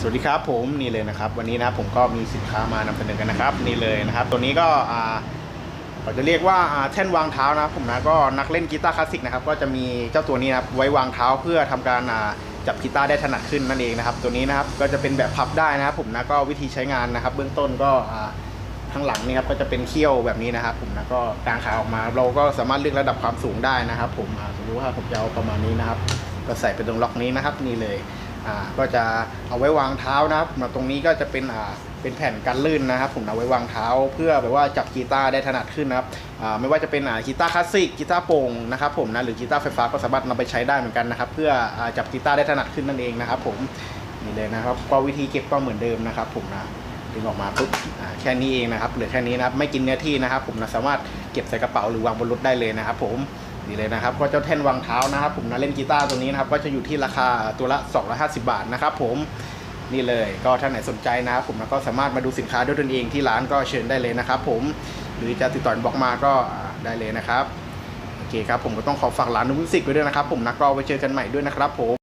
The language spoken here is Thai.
สวัสดีครับผมนี่เลยนะครับ วันนี้นะครับผมก็มีสินค้ามานำเสนอกันนะครับ นี่เลยนะครับ ตัวนี้ก็อ่าเราจะเรียกว่าแท่นวางเท้านะครับผมนะก็นักเล่นกีตาร์คลาสสิกนะครับก็จะมีเจ้าตัวนี้นะครับไว้วางเท้าเพื่อทำการจับกีตาร์ได้ถนัดขึ้นนั่นเองนะครับ ตัวนี้นะครับก็จะเป็นแบบพับได้นะครับ ผมนะก็วิธีใช้งานนะครับ เบื้องต้นก็ข้างหลังนี่ครับก็จะเป็นเขี้ยวแบบนี้นะครับ ผมนะก็กางขาออกมาเราก็สามารถเลือกระดับความสูงได้นะครับ ผมสมมติว่าผมจะเอาประมาณนี้นะครับ ก็ใส่ไปตรงล็อกนี้นะครับนี่เลย อ่าก็จะเอาไว้วางเท้านะครับมาตรงนี้ก็จะเป็นอ่าเป็นแผ่นกันลื่นนะครับ ผมเอาไว้วางเท้า เพื่อแบบว่าจับกีตาร์ได้ถนัดขึ้นนะครับอ่าไม่ว่าจะเป็นอ่ากีตาร์คลาสสิกกีตาร์โปร่งนะครับผมนะหรือกีตาร์ไฟฟ้าก็สามารถนำไปใช้ได้เหมือนกันนะครับ เพื่ออ่าจับกีตาร์ได้ถนัดขึ้นนั่นเองนะครับ ผมนี่เลยนะครับก็วิธีเก็บก็เหมือนเดิมนะครับ ผมนะดึงออกมาปุ๊บแค่นี้เองนะครับเหลือแค่นี้นะครับไม่กินเนื้อที่นะครับ ผมนะสามารถเก็บใส่กระเป๋าหรือวางบนรถได้เลยนะครับ ผม นี่เลยนะครับก็เจ้าแท่นวางเท้านะครับ ผมนะเล่นกีตาร์ตัวนี้นะครับ ก็จะอยู่ที่ราคาตัวละ 250 บาทนะครับ ผมนี่เลยก็ท่านไหนสนใจนะครับ ผมแล้วก็สามารถมาดูสินค้าด้วยตนเองที่ร้านก็เชิญได้เลยนะครับ ผมหรือจะติดต่อบอกมาก็ได้เลยนะครับโอเคครับผมก็ต้องขอฝากร้านนุ้มิสิกไว้ด้วยนะครับ ผมนะก็ไว้เจอกันใหม่ด้วยนะครับผม